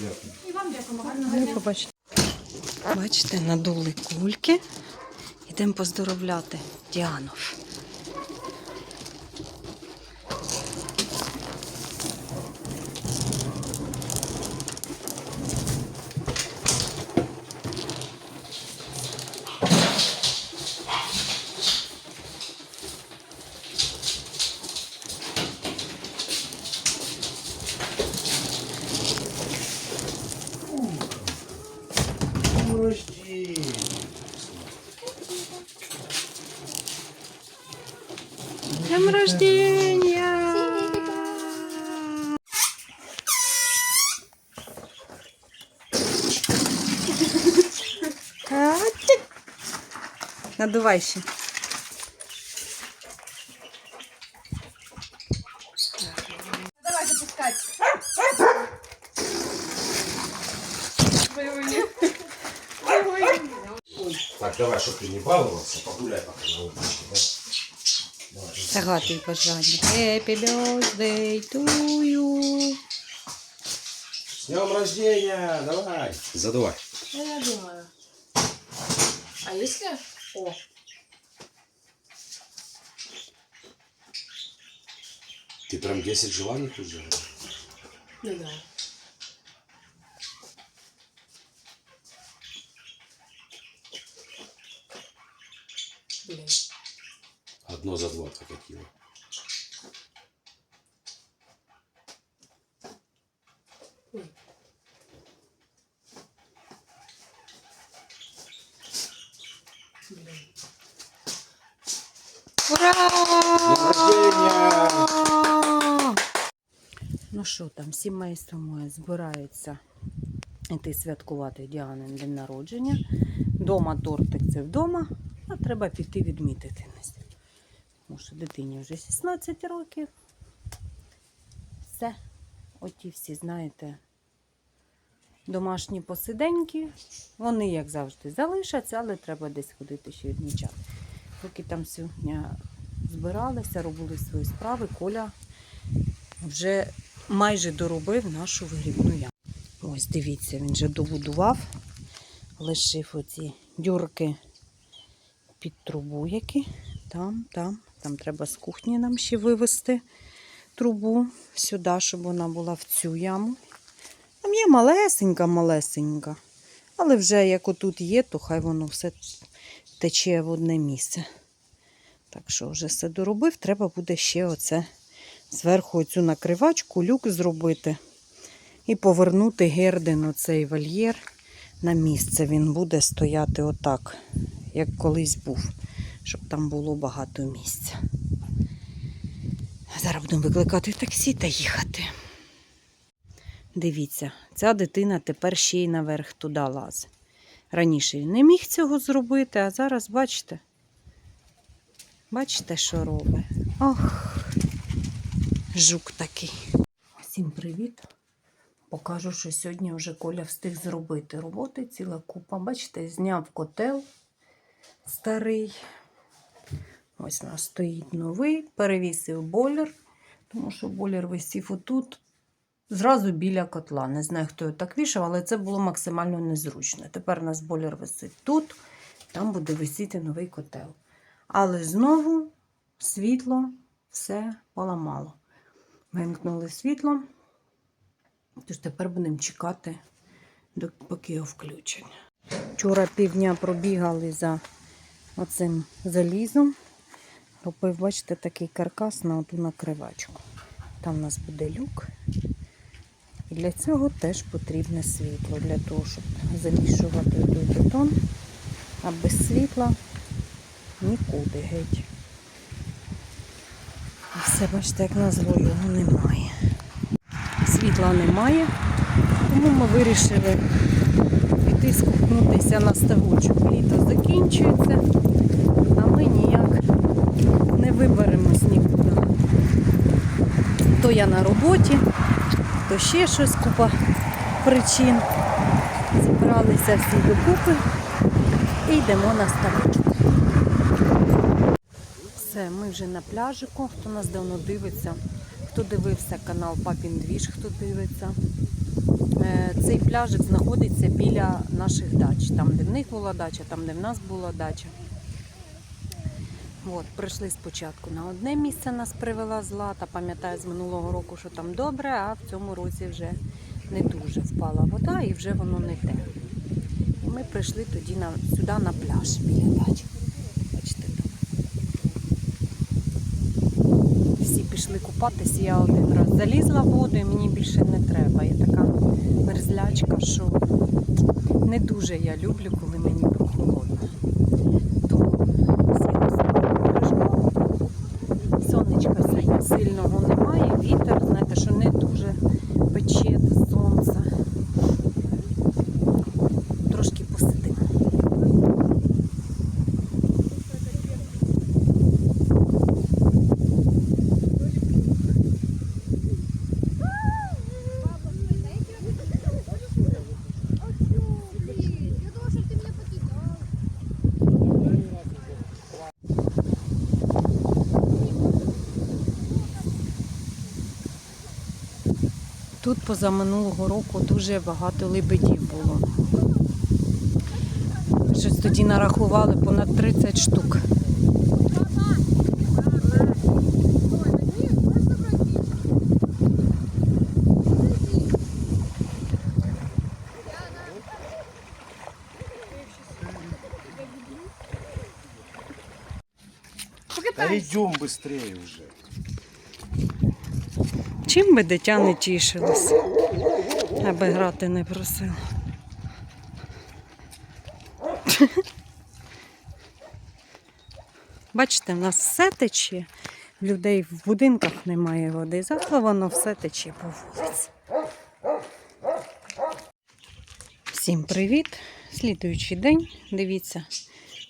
Дякую. І вам дякуємо. Гарного дня. Бачите, надули кульки. Йдемо поздоровляти Діану. Днем рождения! А, ти- Надувай ще. Давай запускай. Так, давай, чтобы ты не баловался, погуляй пока на улице. да? Давай. Загадуй бажання. Happy birthday to you. С днем рождения! Давай! Задувай. Я думаю. А если... О. Ты прям 10 желаний тут же? Ну да. Блин. Одно за два прокатило. Ура! Ну що там, сімейство моє збирається йти святкувати Діанин день народження. Дома тортик це вдома, а треба піти відмітити. Дитині вже 16 років. Все. Оті всі, знаєте, домашні посиденьки. Вони, як завжди, залишаться, але треба десь ходити ще відмічати. Поки там сьогодні збиралися, робили свої справи, Коля вже майже доробив нашу вигрібну яму. Ось дивіться, він вже добудував, лишив оці дюрки під трубу, які там, там, там треба з кухні нам ще вивезти трубу сюди, щоб вона була в цю яму. Там є малесенька, малесенька. Але вже як отут є, то хай воно все тече в одне місце. Так що вже все доробив, треба буде ще оце зверху цю накривачку, люк зробити і повернути гердин оцей вольєр на місце. Він буде стояти отак, як колись був, щоб там було багато місця. Зараз будемо викликати таксі та їхати. Дивіться, ця дитина тепер ще й наверх туди лазить. Раніше не міг цього зробити, а зараз бачите. Бачите, що робить? Ох, жук такий. Всім привіт. Покажу, що сьогодні вже Коля встиг зробити роботи. Ціла купа. Бачите, зняв котел старий. Ось у нас стоїть новий, перевісив бойлер, тому що бойлер висів отут, зразу біля котла. Не знаю, хто його так вішав, але це було максимально незручно. Тепер у нас бойлер висить тут, там буде висіти новий котел. Але знову світло все поламало. Вимкнули світло. Тож тепер будемо чекати, поки його включать. Вчора півдня пробігали за оцим залізом. Робив, бачите, такий каркас на оту накривачку. Там у нас буде люк. І для цього теж потрібне світло, для того, щоб замішувати той бетон. А без світла нікуди геть. І все, бачите, як назло його немає. Світла немає, тому ми вирішили піти скупнутися на ставочок. Літо закінчується, а ми ніяк не виберемось нікуди. То я на роботі, то ще щось купа причин. Зібралися всі докупи і йдемо на ставочок. Все, ми вже на пляжику. Хто нас давно дивиться, хто дивився канал Папін Двіж, хто дивиться. Е, Цей пляжик знаходиться біля наших дач. Там, де в них була дача, там, де в нас була дача. От, прийшли спочатку на одне місце, нас привела злата. Пам'ятаю з минулого року, що там добре, а в цьому році вже не дуже впала вода і вже воно не те. І ми прийшли тоді на, сюди на пляж біля дачі. Бачите, там. Всі пішли купатися, я один раз залізла в воду і мені більше не треба. Я така мерзлячка, що не дуже я люблю, коли мені сьогодні сильного немає, вітер, знаєте, що не дуже пече сонце. Трошки посидимо. Я думала, что ты меня покидал. Тут позаминулого року дуже багато лебедів було. Щось тоді нарахували понад 30 штук. Да идем быстрее уже. Чим би дитя не тішилося, аби грати не просило. Бачите, в нас все тече. Людей в будинках немає води, зато воно все тече по вулиці. Всім привіт! Слідуючий день. Дивіться,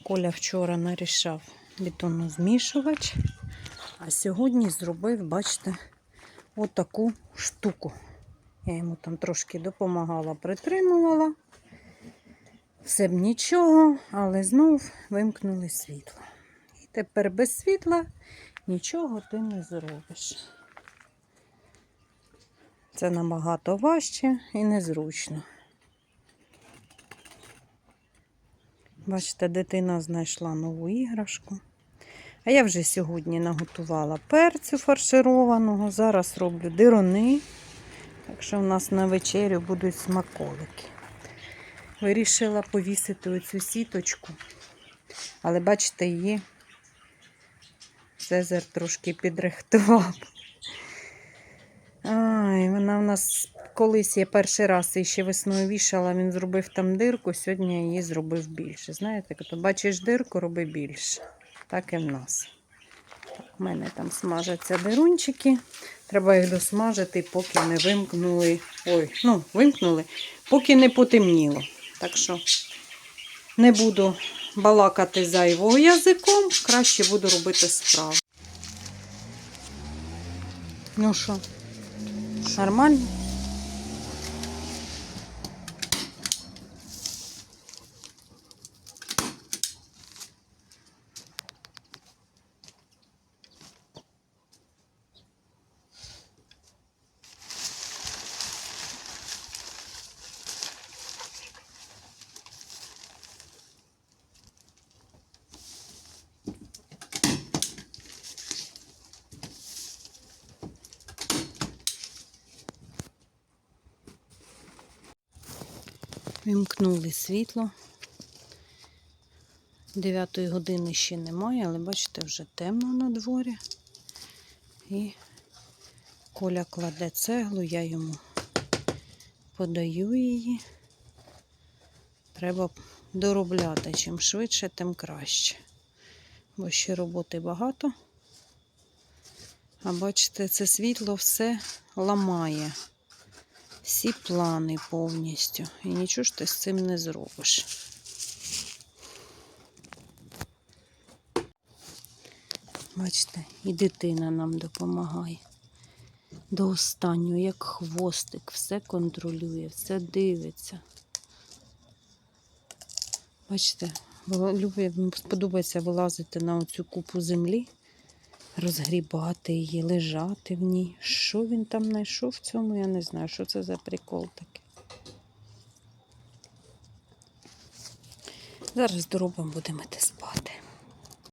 Коля вчора нарішав бетонозмішувач, а сьогодні зробив, бачите, отаку штуку. Я йому там трошки допомагала, притримувала. Все б нічого, але знов вимкнули світло. І тепер без світла нічого ти не зробиш. Це набагато важче і незручно. Бачите, дитина знайшла нову іграшку. А я вже сьогодні наготувала перцю фаршированого. Зараз роблю дирони. Так що в нас на вечерю будуть смаколики. Вирішила повісити оцю сіточку. Але бачите, її Цезар трошки підрихтував. Ай, вона в нас колись я перший раз її ще весною вішала, він зробив там дирку, сьогодні я її зробив більше. Знаєте, коли бачиш дирку, роби більше. Так і в нас. У мене там смажаться дирунчики. Треба їх досмажити, поки не вимкнули. Ой, ну, вимкнули, поки не потемніло. Так що не буду балакати зайвого язиком, краще буду робити справу. Ну що, нормально? Вімкнули світло. 9 години ще немає, але бачите, вже темно на дворі. І Коля кладе цеглу, я йому подаю її. Треба доробляти. Чим швидше, тим краще. Бо ще роботи багато. А бачите, це світло все ламає всі плани повністю. І нічого ж ти з цим не зробиш. Бачите, і дитина нам допомагає. До останнього, як хвостик, все контролює, все дивиться. Бачите, любить, сподобається вилазити на оцю купу землі, розгрібати її, лежати в ній. Що він там знайшов в цьому, я не знаю, що це за прикол такий. Зараз доробимо, будемо спати.